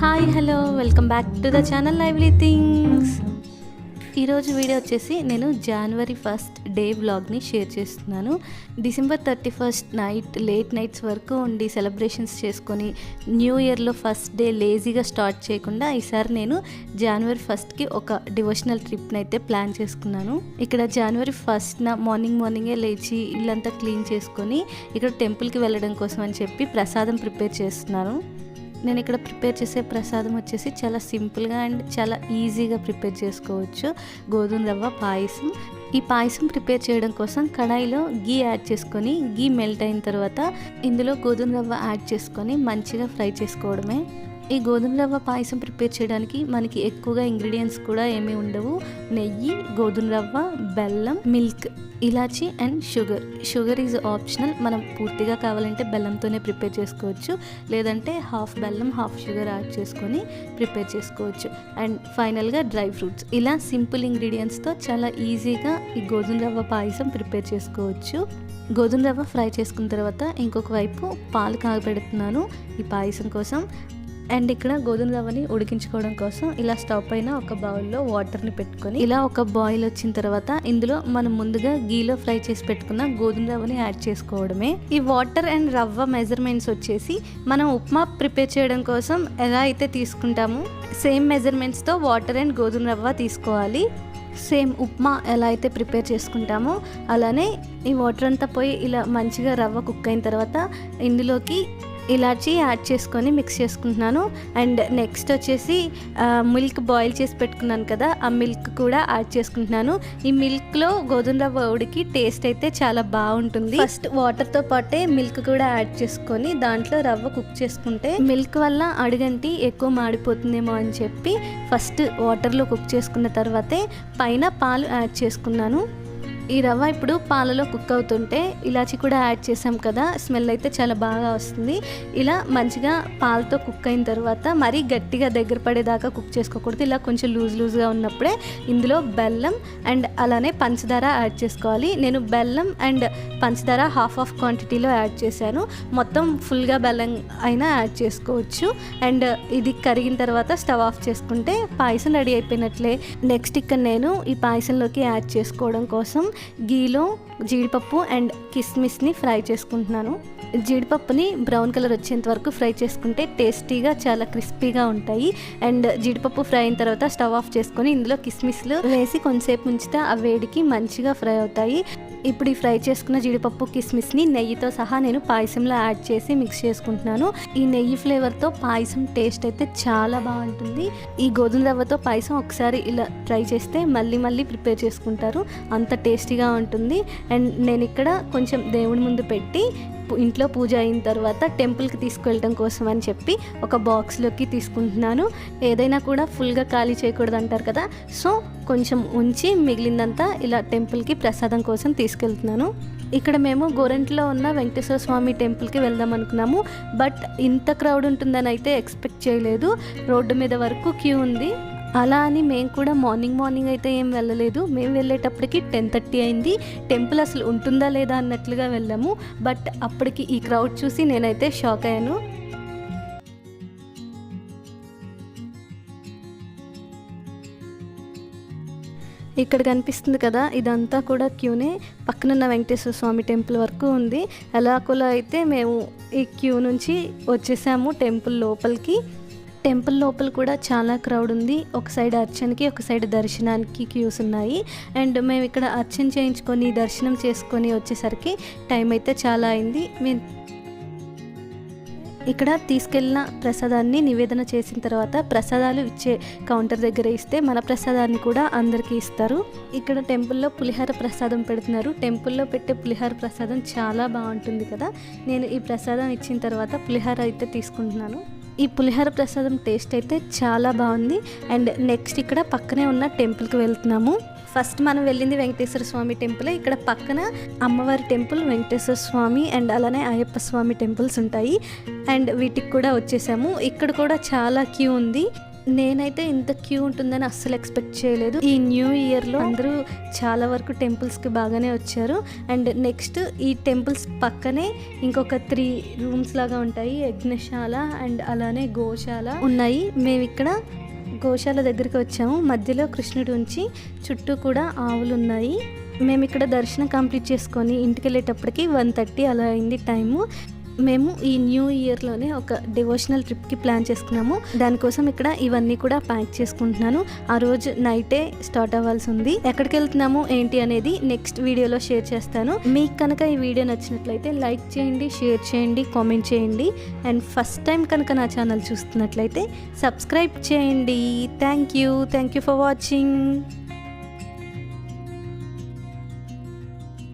Hi hello welcome back to the channel lively things ఈరోజు video వచ్చేసి నేను జనవరి ఫస్ట్ డే వ్లాగ్ని షేర్ చేస్తున్నాను. December thirty first night late nights వరకు ఉండి సెలబ్రేషన్స్ చేసుకొని న్యూ ఇయర్లో ఫస్ట్ డే లేజీగా స్టార్ట్ చేయకుండా ఈసారి నేను జనవరి ఫస్ట్కి ఒక డివోషనల్ ట్రిప్ని అయితే ప్లాన్ చేసుకున్నాను. ఇక్కడ జనవరి ఫస్ట్న మార్నింగ్ మార్నింగే లేచి ఇల్లంతా క్లీన్ చేసుకొని ఇక్కడ టెంపుల్కి వెళ్ళడం కోసం అని చెప్పి ప్రసాదం ప్రిపేర్ చేస్తున్నాను. నేను ఇక్కడ ప్రిపేర్ చేసే ప్రసాదం వచ్చేసి చాలా సింపుల్గా అండ్ చాలా ఈజీగా ప్రిపేర్ చేసుకోవచ్చు. గోధుమ రవ్వ పాయసం. ఈ పాయసం ప్రిపేర్ చేయడం కోసం కడాయిలో గీ యాడ్ చేసుకొని గీ మెల్ట్ అయిన తర్వాత ఇందులో గోధుమ రవ్వ యాడ్ చేసుకొని మంచిగా ఫ్రై చేసుకోవడమే. ఈ గోధుమ రవ్వ పాయసం ప్రిపేర్ చేయడానికి మనకి ఎక్కువగా ఇంగ్రీడియంట్స్ కూడా ఏమీ ఉండవు. నెయ్యి గోధుమ రవ్వ బెల్లం milk elaichi and sugar. Sugar is optional. మనం పూర్తిగా కావాలంటే బెల్లంతోనే ప్రిపేర్ చేసుకోవచ్చు. లేదంటే హాఫ్ బెల్లం హాఫ్ షుగర్ యాడ్ చేసుకొని ప్రిపేర్ చేసుకోవచ్చు. అండ్ ఫైనల్గా డ్రై ఫ్రూట్స్. ఇలా సింపుల్ ఇంగ్రీడియంట్స్తో చాలా ఈజీగా ఈ గోధుమ రవ్వ పాయసం ప్రిపేర్ చేసుకోవచ్చు. గోధుమ రవ్వ ఫ్రై చేసుకున్న తర్వాత ఇంకొక వైపు పాలు కాగబెడుతున్నాను ఈ పాయసం కోసం అండ్ ఇక్కడ గోధుమ రవ్వని ఉడికించుకోవడం కోసం ఇలా స్టవ్ పైన ఒక బౌల్లో వాటర్ని పెట్టుకొని ఇలా ఒక బాయిల్ వచ్చిన తర్వాత ఇందులో మనం ముందుగా గీలో ఫ్రై చేసి పెట్టుకున్న గోధుమ రవ్వని యాడ్ చేసుకోవడమే. ఈ వాటర్ అండ్ రవ్వ మెజర్మెంట్స్ వచ్చేసి మనం ఉప్మా ప్రిపేర్ చేయడం కోసం ఎలా అయితే తీసుకుంటామో సేమ్ మెజర్మెంట్స్తో వాటర్ అండ్ గోధుమ రవ్వ తీసుకోవాలి. సేమ్ ఉప్మా ఎలా అయితే ప్రిపేర్ చేసుకుంటామో అలానే ఈ వాటర్ అంతా పోయి ఇలా మంచిగా రవ్వ కుక్ అయిన తర్వాత ఇందులోకి ఇలాచి యాడ్ చేసుకొని మిక్స్ చేసుకుంటున్నాను. అండ్ నెక్స్ట్ వచ్చేసి మిల్క్ బాయిల్ చేసి పెట్టుకున్నాను కదా ఆ మిల్క్ కూడా యాడ్ చేసుకుంటున్నాను. ఈ మిల్క్లో గోధుమ రవ్వ ఉడికి టేస్ట్ అయితే చాలా బాగుంటుంది. ఫస్ట్ వాటర్తో పాటే మిల్క్ కూడా యాడ్ చేసుకొని దాంట్లో రవ్వ కుక్ చేసుకుంటే మిల్క్ వల్ల అడుగంటి ఎక్కువ మాడిపోతుందేమో అని చెప్పి ఫస్ట్ వాటర్లో కుక్ చేసుకున్న తర్వాతే పైన పాలు యాడ్ చేసుకున్నాను. ఈ రవ్వ ఇప్పుడు పాలలో కుక్ అవుతుంటే ఇలాచి కూడా యాడ్ చేసాం కదా స్మెల్ అయితే చాలా బాగా వస్తుంది. ఇలా మంచిగా పాలతో కుక్ అయిన తర్వాత మరీ గట్టిగా దగ్గర పడేదాకా కుక్ చేసుకోకూడదు. ఇలా కొంచెం లూజ్ లూజ్గా ఉన్నప్పుడే ఇందులో బెల్లం అండ్ అలానే పంచదార యాడ్ చేసుకోవాలి. నేను బెల్లం అండ్ పంచదార హాఫ్ ఆఫ్ క్వాంటిటీలో యాడ్ చేశాను. మొత్తం ఫుల్గా బెల్లం అయినా యాడ్ చేసుకోవచ్చు. అండ్ ఇది కరిగిన తర్వాత స్టవ్ ఆఫ్ చేసుకుంటే పాయసం రెడీ అయిపోయినట్లే. నెక్స్ట్ ఇక్కడ నేను ఈ పాయసంలోకి యాడ్ చేసుకోవడం కోసం గీలో జీడిపప్పు అండ్ కిస్మిస్ని ఫ్రై చేసుకుంటున్నాను. జీడిపప్పుని బ్రౌన్ కలర్ వచ్చేంత వరకు ఫ్రై చేసుకుంటే టేస్టీగా చాలా క్రిస్పీగా ఉంటాయి. అండ్ జీడిపప్పు ఫ్రై అయిన తర్వాత స్టవ్ ఆఫ్ చేసుకొని ఇందులో కిస్మిస్లు వేసి కొంతసేపు ఉంచితే ఆ వేడికి మంచిగా ఫ్రై అవుతాయి. ఇప్పుడు ఈ ఫ్రై చేసుకున్న జీడిపప్పు కిస్మిస్ని నెయ్యితో సహా నేను పాయసంలో యాడ్ చేసి మిక్స్ చేసుకుంటున్నాను. ఈ నెయ్యి ఫ్లేవర్తో పాయసం టేస్ట్ అయితే చాలా బాగుంటుంది. ఈ గోధుమ రవ్వతో పాయసం ఒకసారి ఇలా ట్రై చేస్తే మళ్ళీ మళ్ళీ ప్రిపేర్ చేసుకుంటారు. అంత టేస్టీగా ఉంటుంది. అండ్ నేను ఇక్కడ కొంచెం దేవుడి ముందు పెట్టి ఇంట్లో పూజ అయిన తర్వాత టెంపుల్కి తీసుకెళ్ళటం కోసం అని చెప్పి ఒక బాక్స్లోకి తీసుకుంటున్నాను. ఏదైనా కూడా ఫుల్గా ఖాళీ చేయకూడదు అంటారు కదా. సో కొంచెం ఉంచి మిగిలిందంతా ఇలా టెంపుల్కి ప్రసాదం కోసం తీసుకెళ్తున్నాను. ఇక్కడ మేము గోరంట్లో ఉన్న వెంకటేశ్వర స్వామి టెంపుల్కి వెళ్దాం అనుకున్నాము. బట్ ఇంత క్రౌడ్ ఉంటుందని అయితే ఎక్స్పెక్ట్ చేయలేదు. రోడ్డు మీద వరకు క్యూ ఉంది. అలా అని మేము కూడా మార్నింగ్ మార్నింగ్ అయితే ఏం వెళ్ళలేదు. మేము వెళ్ళేటప్పటికి టెన్ థర్టీ అయింది. టెంపుల్ అసలు ఉంటుందా లేదా అన్నట్లుగా వెళ్ళాము. బట్ అప్పటికి ఈ క్రౌడ్ చూసి నేనైతే షాక్ అయ్యాను. ఇక్కడ కనిపిస్తుంది కదా ఇదంతా కూడా క్యూనే. పక్కనున్న వెంకటేశ్వర స్వామి టెంపుల్ వరకు ఉంది. ఎలాకోలా అయితే మేము ఈ క్యూ నుంచి వచ్చేసాము టెంపుల్ లోపలికి. టెంపుల్ లోపల కూడా చాలా క్రౌడ్ ఉంది. ఒక సైడ్ అర్చనకి ఒక సైడ్ దర్శనానికి క్యూస్ ఉన్నాయి. అండ్ మేము ఇక్కడ అర్చన చేయించుకొని దర్శనం చేసుకొని వచ్చేసరికి టైం అయితే చాలా అయింది. మేము ఇక్కడ తీసుకెళ్ళిన ప్రసాదాన్ని నివేదన చేసిన తర్వాత ప్రసాదాలు ఇచ్చే కౌంటర్ దగ్గర ఇస్తే మన ప్రసాదాన్ని కూడా అందరికీ ఇస్తారు. ఇక్కడ టెంపుల్లో పులిహార ప్రసాదం పెడుతున్నారు. టెంపుల్లో పెట్టే పులిహార ప్రసాదం చాలా బాగుంటుంది కదా. నేను ఈ ప్రసాదం ఇచ్చిన తర్వాత పులిహార అయితే తీసుకుంటున్నాను. ఈ పులిహోర ప్రసాదం టేస్ట్ అయితే చాలా బాగుంది. అండ్ నెక్స్ట్ ఇక్కడ పక్కనే ఉన్న టెంపుల్కి వెళ్తున్నాము. ఫస్ట్ మనం వెళ్ళింది వెంకటేశ్వర స్వామి టెంపుల్. ఇక్కడ పక్కన అమ్మవారి టెంపుల్ వెంకటేశ్వర స్వామి అండ్ అలానే అయ్యప్ప స్వామి టెంపుల్స్ ఉంటాయి. అండ్ వీటికి కూడా వచ్చేసాము. ఇక్కడ కూడా చాలా క్యూ ఉంది. నేనైతే ఇంత క్యూ ఉంటుందని అస్సలు ఎక్స్పెక్ట్ చేయలేదు. ఈ న్యూ ఇయర్లో అందరూ చాలా వరకు టెంపుల్స్కి బాగానే వచ్చారు. అండ్ నెక్స్ట్ ఈ టెంపుల్స్ పక్కనే ఇంకొక త్రీ రూమ్స్ లాగా ఉంటాయి. యజ్ఞశాల అండ్ అలానే గోశాల ఉన్నాయి. మేము ఇక్కడ గోశాల దగ్గరికి వచ్చాము. మధ్యలో కృష్ణుడు ఉంచి చుట్టూ కూడా ఆవులు ఉన్నాయి. మేము ఇక్కడ దర్శనం కంప్లీట్ చేసుకొని ఇంటికి వెళ్ళేటప్పటికి వన్ థర్టీ అలా అయింది టైము. మేము ఈ న్యూ ఇయర్లోనే ఒక డివోషనల్ ట్రిప్కి ప్లాన్ చేసుకున్నాము. దానికోసం ఇక్కడ ఇవన్నీ కూడా ప్యాక్ చేసుకుంటున్నాను. ఆ రోజు నైటే స్టార్ట్ అవ్వాల్సి ఉంది ఎక్కడికి వెళ్తున్నాము ఏంటి అనేది నెక్స్ట్ వీడియోలో షేర్ చేస్తాను. మీకు కనుక ఈ వీడియో నచ్చినట్లయితే లైక్ చేయండి షేర్ చేయండి కామెంట్ చేయండి. అండ్ ఫస్ట్ టైం కనుక నా ఛానల్ చూస్తున్నట్లయితే సబ్స్క్రైబ్ చేయండి. Thank you. Thank you for watching.